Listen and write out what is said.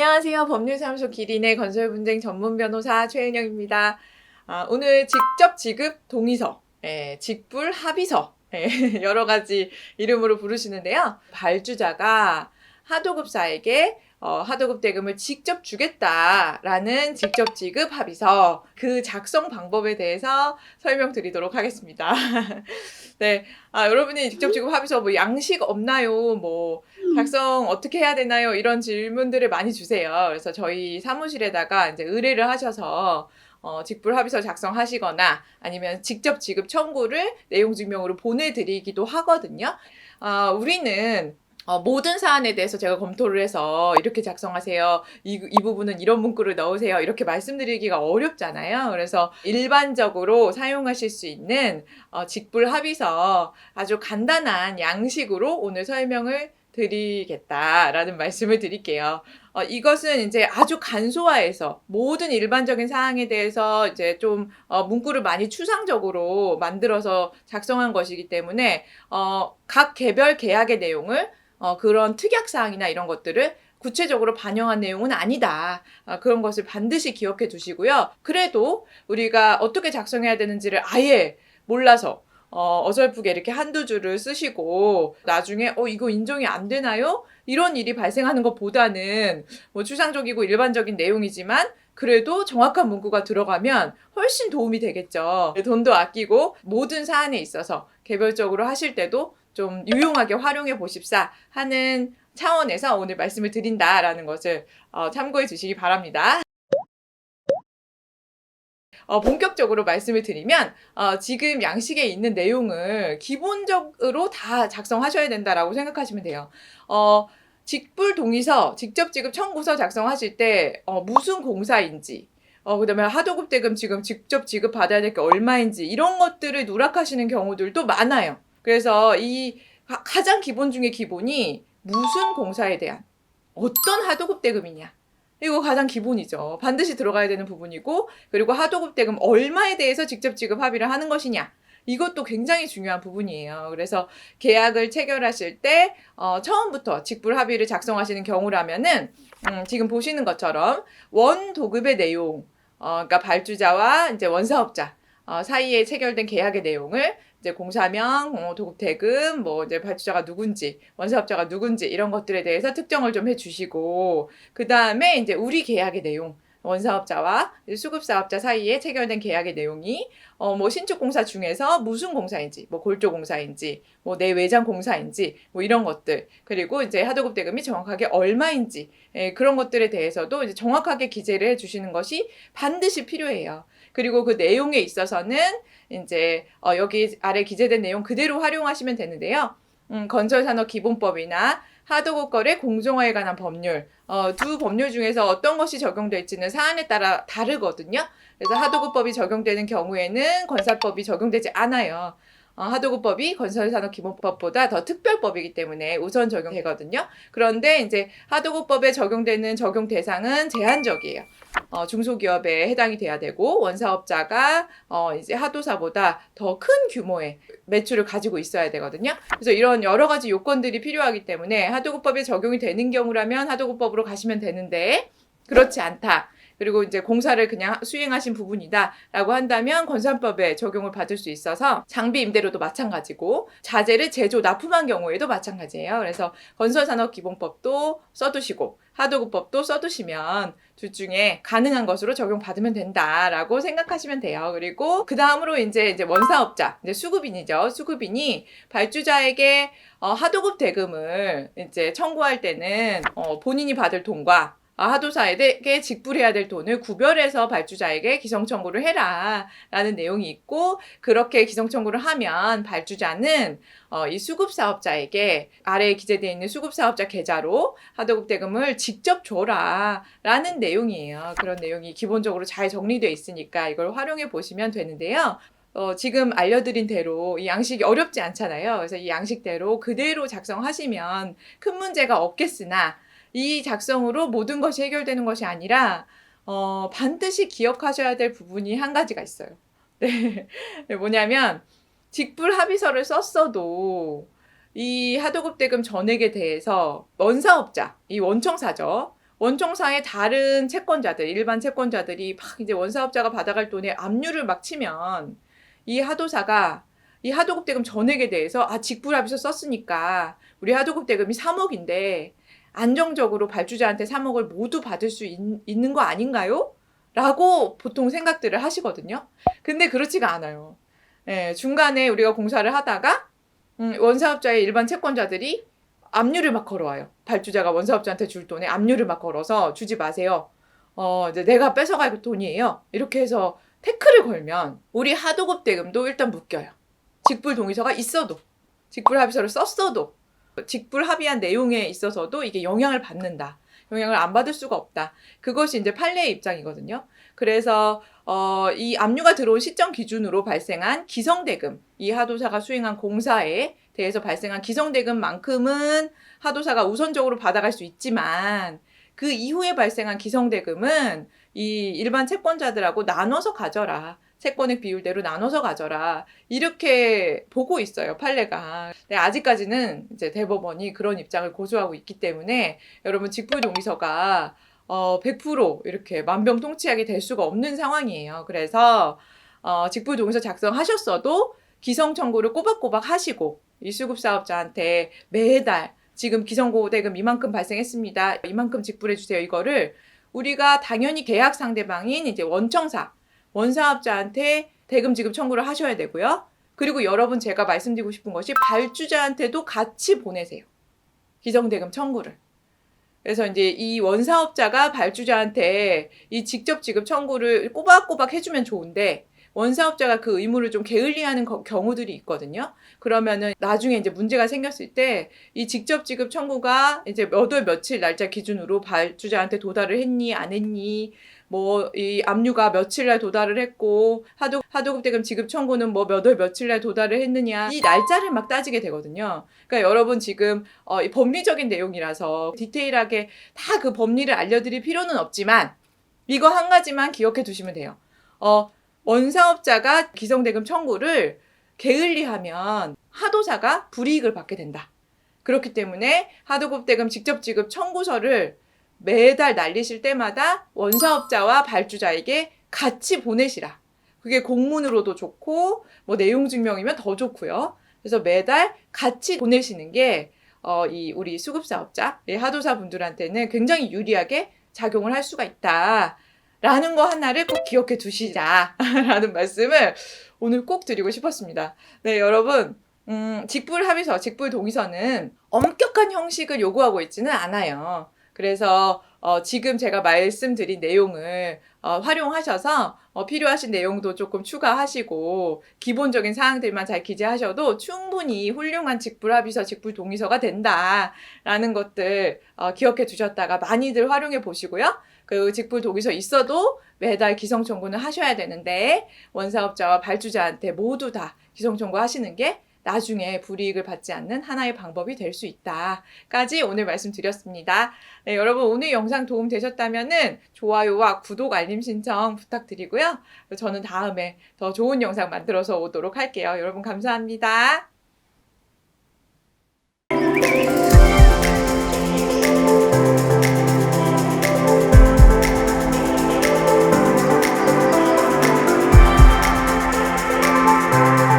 안녕하세요. 법률사무소 기린의 건설분쟁 전문 변호사 최은영입니다. 아, 오늘 직접 지급 동의서, 예, 직불 합의서, 예, 여러 가지 이름으로 부르시는데요. 발주자가 하도급사에게 어, 하도급 대금을 직접 주겠다라는 직접 지급 합의서 그 작성 방법에 대해서 설명드리도록 하겠습니다. 네, 아, 여러분이 직접 지급 합의서 뭐 양식 없나요? 뭐 작성 어떻게 해야 되나요? 이런 질문들을 많이 주세요. 그래서 저희 사무실에다가 이제 의뢰를 하셔서 어, 직불 합의서 작성하시거나 아니면 직접 지급 청구를 내용 증명으로 보내드리기도 하거든요. 아, 우리는 어, 모든 사안에 대해서 제가 검토를 해서 이렇게 작성하세요. 이, 이 부분은 이런 문구를 넣으세요. 이렇게 말씀드리기가 어렵잖아요. 그래서 일반적으로 사용하실 수 있는 어, 직불 합의서 아주 간단한 양식으로 오늘 설명을 드리겠다라는 말씀을 드릴게요. 어, 이것은 이제 아주 간소화해서 모든 일반적인 사항에 대해서 이제 좀 어, 문구를 많이 추상적으로 만들어서 작성한 것이기 때문에 어, 각 개별 계약의 내용을 어, 그런 특약 사항이나 이런 것들을 구체적으로 반영한 내용은 아니다. 아, 그런 것을 반드시 기억해 두시고요. 그래도 우리가 어떻게 작성해야 되는지를 아예 몰라서 어, 어설프게 이렇게 한두 줄을 쓰시고 나중에 어 이거 인정이 안 되나요? 이런 일이 발생하는 것보다는 뭐 추상적이고 일반적인 내용이지만 그래도 정확한 문구가 들어가면 훨씬 도움이 되겠죠. 돈도 아끼고 모든 사안에 있어서 개별적으로 하실 때도 좀 유용하게 활용해 보십사 하는 차원에서 오늘 말씀을 드린다라는 것을 어, 참고해 주시기 바랍니다. 어, 본격적으로 말씀을 드리면 어, 지금 양식에 있는 내용을 기본적으로 다 작성하셔야 된다라고 생각하시면 돼요. 어, 직불 동의서, 직접 지급 청구서 작성하실 때 어, 무슨 공사인지, 어, 그 다음에 하도급 대금 지금 직접 지급 받아야 될 게 얼마인지 이런 것들을 누락하시는 경우들도 많아요. 그래서 이 가- 가장 기본 중에 기본이 무슨 공사에 대한 어떤 하도급 대금이냐. 이거 가장 기본이죠. 반드시 들어가야 되는 부분이고, 그리고 하도급 대금 얼마에 대해서 직접 지급 합의를 하는 것이냐. 이것도 굉장히 중요한 부분이에요. 그래서 계약을 체결하실 때, 어, 처음부터 직불 합의를 작성하시는 경우라면은, 음, 지금 보시는 것처럼 원 도급의 내용, 어, 그러니까 발주자와 이제 원사업자, 어, 사이에 체결된 계약의 내용을 이제 공사명, 어, 도급 대금, 뭐 이제 발주자가 누군지, 원사업자가 누군지 이런 것들에 대해서 특정을 좀 해주시고 그 다음에 이제 우리 계약의 내용, 원사업자와 수급사업자 사이에 체결된 계약의 내용이 어 뭐 신축 공사 중에서 무슨 공사인지, 뭐 골조 공사인지, 뭐 내외장 공사인지, 뭐 이런 것들 그리고 이제 하도급 대금이 정확하게 얼마인지 예, 그런 것들에 대해서도 이제 정확하게 기재를 해주시는 것이 반드시 필요해요. 그리고 그 내용에 있어서는 이제 어, 여기 아래 기재된 내용 그대로 활용하시면 되는데요. 음, 건설산업기본법이나 하도급 거래 공정화에 관한 법률 어, 두 법률 중에서 어떤 것이 적용될지는 사안에 따라 다르거든요. 그래서 하도급법이 적용되는 경우에는 건설법이 적용되지 않아요. 어, 하도급법이 건설산업 기본법보다 더 특별법이기 때문에 우선 적용되거든요. 그런데 이제 하도급법에 적용되는 적용 대상은 제한적이에요. 어, 중소기업에 해당이 돼야 되고 원사업자가 어, 이제 하도사보다 더 큰 규모의 매출을 가지고 있어야 되거든요. 그래서 이런 여러 가지 요건들이 필요하기 때문에 하도급법에 적용이 되는 경우라면 하도급법으로 가시면 되는데 그렇지 않다. 그리고 이제 공사를 그냥 수행하신 부분이다라고 한다면 건산법에 적용을 받을 수 있어서 장비 임대료도 마찬가지고 자재를 제조 납품한 경우에도 마찬가지예요. 그래서 건설산업기본법도 써두시고 하도급법도 써두시면 둘 중에 가능한 것으로 적용받으면 된다라고 생각하시면 돼요. 그리고 그 다음으로 이제 이제 원사업자, 이제 수급인이죠. 수급인이 발주자에게 어, 하도급 대금을 이제 청구할 때는 어, 본인이 받을 돈과 아, 하도사에게 직불해야 될 돈을 구별해서 발주자에게 기성청구를 해라 라는 내용이 있고 그렇게 기성청구를 하면 발주자는 어, 이 수급사업자에게 아래에 기재되어 있는 수급사업자 계좌로 하도급 대금을 직접 줘라 라는 내용이에요. 그런 내용이 기본적으로 잘 정리되어 있으니까 이걸 활용해 보시면 되는데요. 어, 지금 알려드린 대로 이 양식이 어렵지 않잖아요. 그래서 이 양식대로 그대로 작성하시면 큰 문제가 없겠으나 이 작성으로 모든 것이 해결되는 것이 아니라 어, 반드시 기억하셔야 될 부분이 한 가지가 있어요. 네. 뭐냐면 직불 합의서를 썼어도 이 하도급 대금 전액에 대해서 원사업자, 이 원청사죠. 원청사의 다른 채권자들, 일반 채권자들이 막 이제 원사업자가 받아갈 돈에 압류를 막 치면 이 하도사가 이 하도급 대금 전액에 대해서 아 직불합의서 썼으니까 우리 하도급 대금이 3억인데 안정적으로 발주자한테 3억을 모두 받을 수 있, 있는 거 아닌가요? 라고 보통 생각들을 하시거든요. 근데 그렇지가 않아요. 예, 중간에 우리가 공사를 하다가 음, 원사업자의 일반 채권자들이 압류를 막 걸어와요. 발주자가 원사업자한테 줄 돈에 압류를 막 걸어서 주지 마세요. 어, 이제 내가 뺏어갈 돈이에요. 이렇게 해서 태클을 걸면 우리 하도급 대금도 일단 묶여요. 직불 동의서가 있어도 직불 합의서를 썼어도 직불 합의한 내용에 있어서도 이게 영향을 받는다. 영향을 안 받을 수가 없다. 그것이 이제 판례의 입장이거든요. 그래서 어, 이 압류가 들어온 시점 기준으로 발생한 기성대금, 이 하도사가 수행한 공사에 대해서 발생한 기성대금만큼은 하도사가 우선적으로 받아갈 수 있지만 그 이후에 발생한 기성대금은 이 일반 채권자들하고 나눠서 가져라. 채권의 비율대로 나눠서 가져라. 이렇게 보고 있어요, 판례가. 근데 아직까지는 이제 대법원이 그런 입장을 고수하고 있기 때문에 여러분 직불동의서가 어, 100% 이렇게 만병통치약이 될 수가 없는 상황이에요. 그래서 어, 직불동의서 작성하셨어도 기성 청구를 꼬박꼬박 하시고 이 수급 사업자한테 매달 지금 기성고대금 이만큼 발생했습니다. 이만큼 직불해 주세요. 이거를 우리가 당연히 계약 상대방인 이제 원청사 원사업자한테 대금 지급 청구를 하셔야 되고요. 그리고 여러분 제가 말씀드리고 싶은 것이 발주자한테도 같이 보내세요. 기성대금 청구를. 그래서 이제 이 원사업자가 발주자한테 이 직접 지급 청구를 꼬박꼬박 해주면 좋은데 원사업자가 그 의무를 좀 게을리하는 거- 경우들이 있거든요. 그러면은 나중에 이제 문제가 생겼을 때 이 직접 지급 청구가 이제 몇 월 며칠 날짜 기준으로 발주자한테 도달을 했니 안 했니 뭐 이 압류가 며칠 날 도달을 했고 하도 하도급 대금 지급 청구는 뭐 몇 월 며칠 날 도달을 했느냐 이 날짜를 막 따지게 되거든요. 그러니까 여러분 지금 어, 이 법리적인 내용이라서 디테일하게 다 그 법리를 알려드릴 필요는 없지만 이거 한 가지만 기억해 두시면 돼요. 어, 원사업자가 기성대금 청구를 게을리하면 하도사가 불이익을 받게 된다. 그렇기 때문에 하도급 대금 직접 지급 청구서를 매달 날리실 때마다 원사업자와 발주자에게 같이 보내시라. 그게 공문으로도 좋고 뭐 내용 증명이면 더 좋고요. 그래서 매달 같이 보내시는 게 어, 이 우리 수급 사업자, 이 하도사 분들한테는 굉장히 유리하게 작용을 할 수가 있다. 라는 거 하나를 꼭 기억해 두시자. 라는 말씀을 오늘 꼭 드리고 싶었습니다. 네, 여러분. 음, 직불 합의서, 직불 동의서는 엄격한 형식을 요구하고 있지는 않아요. 그래서 어, 지금 제가 말씀드린 내용을 어, 활용하셔서 어, 필요하신 내용도 조금 추가하시고 기본적인 사항들만 잘 기재하셔도 충분히 훌륭한 직불합의서, 직불동의서가 된다라는 것들 어, 기억해 두셨다가 많이들 활용해 보시고요. 그 직불동의서 있어도 매달 기성 청구는 하셔야 되는데 원사업자와 발주자한테 모두 다 기성 청구 하시는 게 나중에 불이익을 받지 않는 하나의 방법이 될 수 있다까지 오늘 말씀드렸습니다. 네, 여러분 오늘 영상 도움 되셨다면은 좋아요와 구독 알림 신청 부탁드리고요. 저는 다음에 더 좋은 영상 만들어서 오도록 할게요. 여러분 감사합니다.